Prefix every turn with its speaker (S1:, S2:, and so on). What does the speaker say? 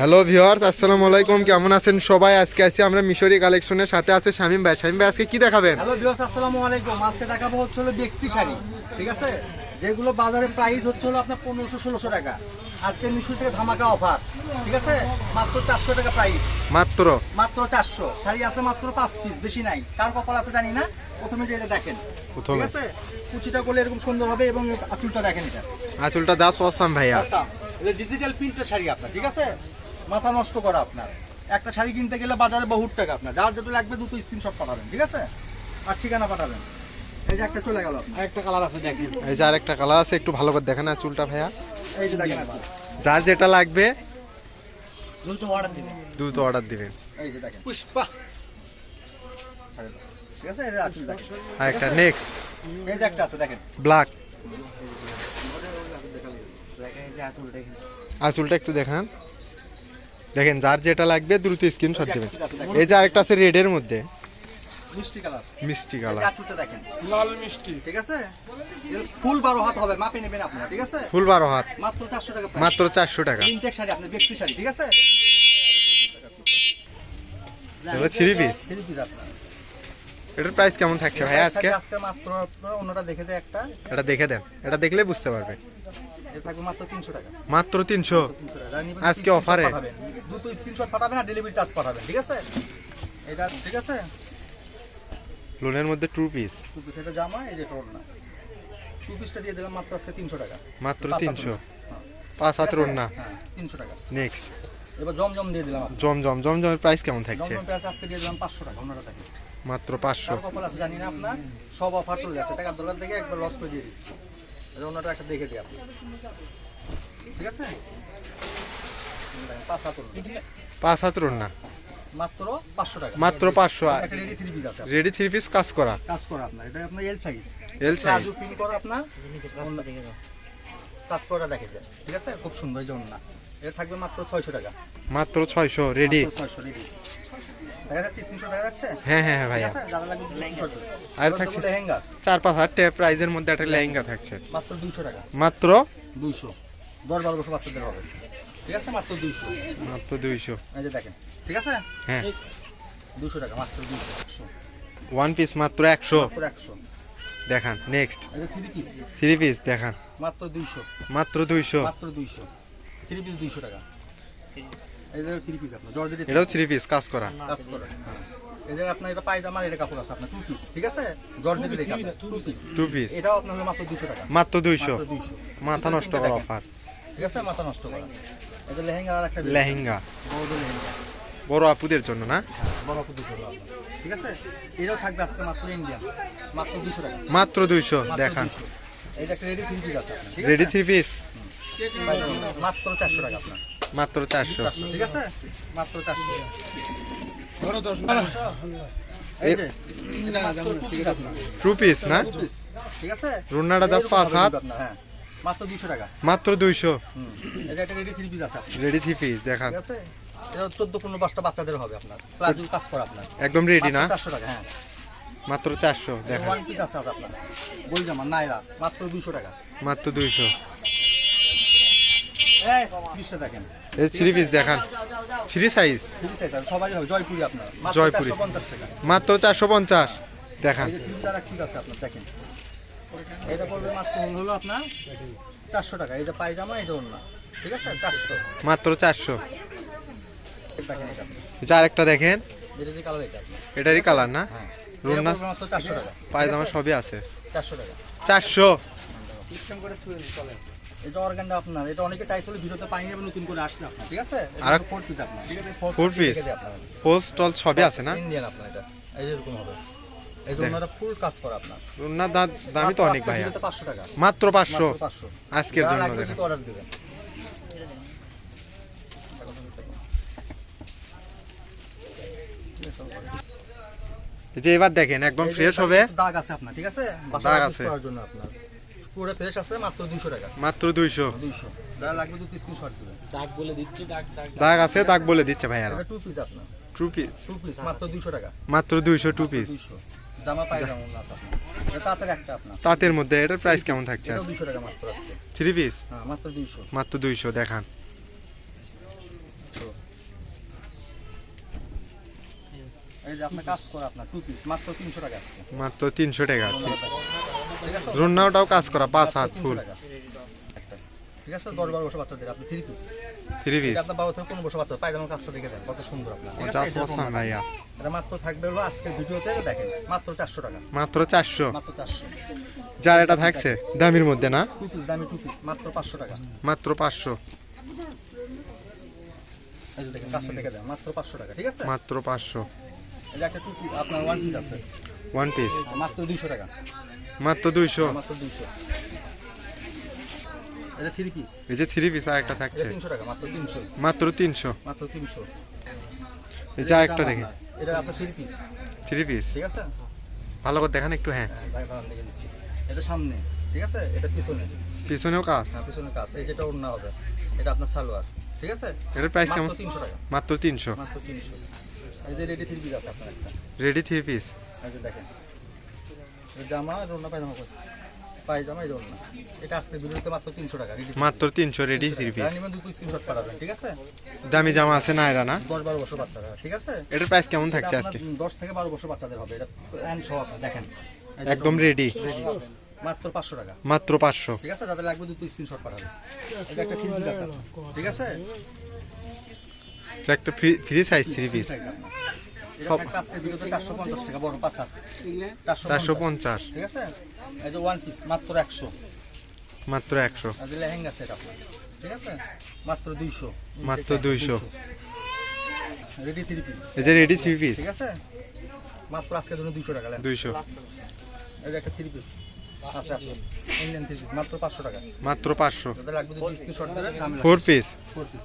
S1: Hello viewers আসসালামু আলাইকুম। কেমন আছেন সবাই? আজকে আছি আমরা মিশরি কালেকশনের সাথে আছে শামিম ভাই। শামিম ভাই আজকে কি দেখাবেন?
S2: হ্যালো বিয়স আসসালামু আলাইকুম। আজকে দেখাবো হচ্ছে হলো বেক্সি শাড়ি। ঠিক আছে? যেগুলো বাজারে প্রাইস হচ্ছে হলো আপনার পনেরোশো ষোলোশো টাকা। আজকে মিশুর থেকে ধামাকা অফার ঠিক আছে? মাত্র চারশো টাকা প্রাইস
S1: মাত্র?
S2: মাত্র চারশো। শাড়ি আছে মাত্র পাঁচ পিস বেশি নাই। কার কপাল আছে জানি না। প্রথমে যে এটা দেখেন। ঠিক আছে? কুচিটা করলে এরকম সুন্দর হবে এবং আঁচুলটা দেখেন এটা।
S1: আঁচলটা যা সসাম ভাইয়া।
S2: আচ্ছা এটা ডিজিটাল প্রিন্টের শাড়ি আপনার ঠিক আছে? মাথা নষ্ট করা আপনার। একটা শাড়ি কিনতে গেলে বাজারে বহুত টাকা আপনার। যার যেটা লাগবে দুটো স্ক্রিনশট পাঠাবেন ঠিক আছে? আর ঠিকানা পাঠাবেন। এই যে একটা চলে গেল আপনার।
S3: একটা কালার আছে দেখেন।
S1: এই যে আরেকটা কালার আছে একটু ভালো করে দেখেন আঁচলটা ভাইয়া।
S2: এই যে দেখেন
S1: যার যেটা লাগবে
S2: দ্রুত অর্ডার দিবেন।
S1: দ্রুত অর্ডার দিবেন।
S2: এই যে দেখেন। পুষ্পা। ঠিক আছে? এই যে দেখেন।
S1: আর একটা নেক্সট
S2: এই যে একটা আছে দেখেন।
S1: ব্ল্যাক
S3: দেখেন এই যে আসল দেখেন
S1: আঁচলটা একটু দেখান। দেখেন যার যেটা লাগবে দ্রুত স্ক্রিনশট দিবেন।
S2: একটা আছে
S1: এই যে আরেকটা আছে রেডের মধ্যে।
S2: মিষ্টি কালার।
S1: মিষ্টি কালার।
S2: আঁচলটা দেখেন।
S3: লাল মিষ্টি।
S2: ঠিক আছে? এর ফুল বারো হাত হবে মাপে নেবেন আপনারা ঠিক আছে?
S1: ফুল বারো হাত।
S2: মাত্র চারশো টাকা price।
S1: মাত্র চারশো টাকা।
S2: ইনটেক শাড়ি আপনার বেক্সি শাড়ি ঠিক আছে?
S1: থ্রি পিস
S2: থ্রি পিস আপনার।
S1: এটার প্রাইস কেমন থাকছে ভাইয়া আজকে?
S2: আজকে মাত্র অন্যটা দেখে দেয় একটা।
S1: এটা দেখে দেন। এটা দেখলে বুঝতে পারবে।
S2: এটা থাকবে মাত্র টাকা। 300
S1: আজকে
S2: screenshot
S1: offer এ?
S2: পাঠাবেন। দুটো স্ক্রিনশট পাঠাবেন আর ডেলিভারি চার্জ পাঠাবেন ঠিক আছে? এটা ঠিক আছে?
S1: লোনের মধ্যে টু পিস
S2: টু পিস এটা জামা এই যে টোল না টু পিসটা দিয়ে দিলাম মাত্র আজকে তিনশো টাকা।
S1: মাত্র
S2: পাঁচ হাত
S1: তিনশো।
S2: ওড়না। হ্যাঁ।
S1: পাঁচ হাত না
S2: হ্যাঁ তিনশো টাকা।
S1: নেক্সট
S2: এবার জমজম দিয়ে দিলাম।
S1: জমজম জমজমের প্রাইস কেমন থাকছে?
S2: জমজম আজকে দিয়ে দিলাম পাঁচশো টাকা অন্যটা থাকে
S1: মাত্র পাঁচশো।
S2: কপাল আছে জানি না আপনার সব অফার চলে যাচ্ছে। টাকা ডলার থেকে একবার লস করে দিয়ে দিচ্ছি। এটা অন্যটা একটা দেখে দিই আপনি ঠিক আছে? পাঁচ হাত ওড়না।
S1: পাঁচ হাত না।
S2: মাত্র পাঁচশো টাকা।
S1: মাত্র পাঁচশো।
S2: একটা রেডি থ্রি পিস আছে
S1: রেডি থ্রি পিস কাজ করা।
S2: কাজ করা আপনার। এটা আপনার L size
S1: L size
S2: palazzo pin করা আপনার। কাজ করা দেখে ঠিক আছে? খুব সুন্দর এই জন্য না এটা থাকবে মাত্র ছয়শো টাকা।
S1: মাত্র ছয়শো রেডি
S2: ছয়শো রেডি
S1: হ্যাঁ হ্যাঁ হ্যাঁ ভাইয়া। আর থাকছে? চার পাঁচ হাজার টাকা প্রাইজের মধ্যে একটা লেহেঙ্গা থাকছে।
S2: মাত্র দুইশো টাকা।
S1: মাত্র?
S2: দুইশো। দশ বারো বছর বাচ্চাদের হবে। ঠিক আছে? মাত্র দুইশো।
S1: মাত্র দুইশো।
S2: এই যে দেখেন। ঠিক আছে?
S1: হ্যাঁ।
S2: দুশো টাকা মাত্র দুইশো একশো।
S1: ওয়ান পিস মাত্র একশো।
S2: একশো।
S1: দেখান নেক্সট
S2: থ্রি পিস
S1: দেখান।
S2: মাত্র দুইশো।
S1: মাত্র দুইশো।
S2: মাত্র দুইশো। থ্রি পিস দুইশো টাকা। এই থ্রি পিস আপনার জর্জের
S1: এটাও থ্রি পিস কাজ করা।
S2: কাজ করে। এই যে আপনার এটা পায়জামার এটা কাপড় আছে আপনার টু পিস ঠিক আছে? জর্জের এটা। টু পিস
S1: টু পিস
S2: এটাও আপনার মাত্র টাকা।
S1: মাথা নষ্ট করা অফার
S2: ঠিক আছে? মাথা নষ্ট করা। এটা লেহেঙ্গা আর একটা
S1: লেহেঙ্গা।
S2: বড় লেহেঙ্গা।
S1: বড় আপুদের জন্য না?
S2: হ্যাঁ, বড় পুজো জন্য। ঠিক আছে? এটাও থাকবে আজকে মাত্র ইন্ডিয়ান মাত্র দুশো টাকা।
S1: মাত্র দুইশো দেখান।
S2: এটা একটা রেডি থ্রি পিস আছে আপনার, ঠিক আছে?
S1: রেডি থ্রি পিস
S2: মাত্র চারশো টাকা আপনার।
S1: মাত্র চারশো।
S2: ঠিক আছে? মাত্র চারশো। মাত্র হ্যাঁ। মাত্র দুশো টাকা।
S1: মাত্র দুইশো।
S2: রেডি থ্রি পিস
S1: দেখান।
S2: চোদ্দ পনেরো পাঁচটা বাচ্চাদের হবে আপনার। প্লাজো কাজ করা আপনার।
S1: একদম রেডি না?
S2: চারশো টাকা হ্যাঁ।
S1: মাত্র চারশো দেখান।
S2: ওয়ান পিস আছে আছে আপনার। বই জামা নাইরা মাত্র দুশো টাকা।
S1: মাত্র দুইশো। এই থ্রি পিস দেখান। ফ্রি সাইজ
S2: থ্রি সাইজ আছে জয়পুরি আপনার। মাত্র। চারশো পঞ্চাশ
S1: দেখান।
S2: এটা পড়বে মাত্র হলো আপনার চারশো টাকা। পায়জামা এটা অন্য। ঠিক আছে? চারশো।
S1: মাত্র চারশো।
S2: দেখেন
S1: এটারই কালার না?
S2: হ্যাঁ।
S1: না পায়জামা সবই আছে।
S2: চারশো টাকা।
S1: চারশো।
S2: এটা অর্গানটা আপনার এটা অনেকে চাইছিল ভিডিওতে পাই যাবে নতুন করে আসছে আপনার ঠিক আছে?
S1: আর-
S2: ফোর পিস আপনার ঠিক আছে?
S1: Four piece? পোস্ট টল সবই আছে না?
S2: ইন্ডিয়ান আপনার এটা। এই যে হবে। এই যে ওনারা ফুল কাজ করে আপনার।
S1: রুনার দামই তো অনেক ভাইয়া।
S2: পাঁচশো টাকা।
S1: মাত্র পাঁচশো।
S2: মাত্র পাঁচশো।
S1: আজকের জন্য দেখেন।
S2: অর্ডার দেবেন।
S1: যে এবার দেখেন একদম ফ্রেশ হবে।
S2: দাগ আছে আপনার ঠিক আছে?
S1: দাগ আছে।
S2: করার জন্য আপনার। পুরো ফ্রেশ আছে মাত্র 200 টাকা।
S1: মাত্র 200
S2: 200 দাগ লাগবে শর্ট
S3: দাগ বলে দাগ দাগ।
S1: দাগ আছে দাগ বলে দিচ্ছে ভাই
S2: আর টু পিস আপনার।
S1: টু পিস
S2: টু পিস মাত্র 200 টাকা।
S1: মাত্র 200 টু পিস
S2: 200 জামা আছে এটা তাতের একটা আপনার।
S1: তাতের মধ্যে এটার প্রাইস কেমন থাকছে
S2: 200 টাকা মাত্র
S1: থ্রি পিস
S2: হ্যাঁ মাত্র 200
S1: মাত্র 200 দেখান।
S2: এই যে আপনি কাজ করে আপনার টু পিস মাত্র 300 টাকা আছে
S1: মাত্র 300 টাকা
S2: ঠিক আছে
S1: রুন্নাওটাও কাজ করা পাঁচ হাত ফুল।
S2: ঠিক আছে দশ বারো বছর বাচ্চাদের আপনি থ্রি পিস
S1: থ্রি পিস
S2: আপনার বারো থেকে পনেরো বছর বাচ্চা পায়জামার কাজটা দেখে দেন কত সুন্দর আপনার। ঠিক আছে?
S1: যা
S2: এই যে
S1: পছন্দ
S2: এরকম
S1: ভাইয়া।
S2: এটা মাত্র থাকবে হলো আজকের ভিডিওতে দেখেন মাত্র চারশো টাকা।
S1: মাত্র চারশো।
S2: মাত্র চারশো।
S1: যার এটা থাকছে দামির মধ্যে না?
S2: টু পিস দামি টু পিস মাত্র পাঁচশো টাকা।
S1: মাত্র পাঁচশো।
S2: এই যে দেখেন কাজটা দেখে দেন মাত্র পাঁচশো টাকা ঠিক আছে?
S1: মাত্র পাঁচশো।
S2: এই একটা টু আপনার ওয়ান পিস আছে।
S1: ওয়ান পিস
S2: মাত্র দুইশো টাকা।
S1: মাত্র দুইশো?
S2: মাত্র দুইশো। এটা থ্রি পিস
S1: এই যে থ্রি পিস আর একটা থাকছে।
S2: তিনশো টাকা মাত্র তিনশো।
S1: মাত্র তিনশো?
S2: মাত্র তিনশো।
S1: এই যে একটা দেখি।
S2: এটা আপনার থ্রি পিস
S1: থ্রি পিস
S2: ঠিক আছে?
S1: ভালো করে দেখান একটু হ্যাঁ।
S2: হ্যাঁ, এটা সামনে ঠিক আছে? এটা পিছনে।
S1: পিছনেও কাজ?
S2: হ্যাঁ পিছনে কাজ। এই যেটা অন্য হবে। এটা আপনার সালোয়ার ঠিক আছে?
S1: এটার প্রাইস কেমন?
S2: মাত্র তিনশো টাকা।
S1: মাত্র তিনশো।
S2: মাত্র তিনশো। এই যে রেডি থ্রি পিস আছে আপনার একটা।
S1: রেডি থ্রি পিস
S2: দেখেন। জামা আর ওড়না পায়জামা করে পায়জামা এই এটা আজকে ভিডিওতে মাত্র তিনশো টাকা
S1: মাত্র তিনশো রেডি থ্রি পিস
S2: নিবেন দুটো স্ক্রিনশট পাঠাবেন ঠিক আছে?
S1: দামি জামা আছে না এরা না?
S2: দশ বারো বছর বাচ্চারা ঠিক আছে?
S1: এটার প্রাইস কেমন থাকছে আজকে?
S2: দশ থেকে বারো বছর বাচ্চাদের হবে। এটা সহ আপনার দেখেন।
S1: একদম রেডি।
S2: মাত্র পাঁচশো টাকা।
S1: মাত্র পাঁচশো।
S2: ঠিক আছে? যাদের লাগবে দুটো স্ক্রিনশট পাঠাবেন। এটা একটা থ্রি আছে। ঠিক আছে?
S1: একটা free free size three piece
S2: চারশো পঞ্চাশ ঠিক আছে? ওয়ান পিস মাত্র একশো।
S1: মাত্র একশো।
S2: লেহেঙ্গা সেট ঠিক আছে? মাত্র দুইশো।
S1: মাত্র 200
S2: রেডি থ্রি পিস
S1: এই যে রেডি থ্রি পিস
S2: ঠিক আছে? মাত্র আজকের জন্য দুইশো টাকা।
S1: দুইশো।
S2: এই যে একটা থ্রি পিস থ্রি পিস মাত্র পাঁচশো টাকা।
S1: মাত্র পাঁচশো।
S2: লাগবে
S1: ফোর পিস
S2: ফোর পিস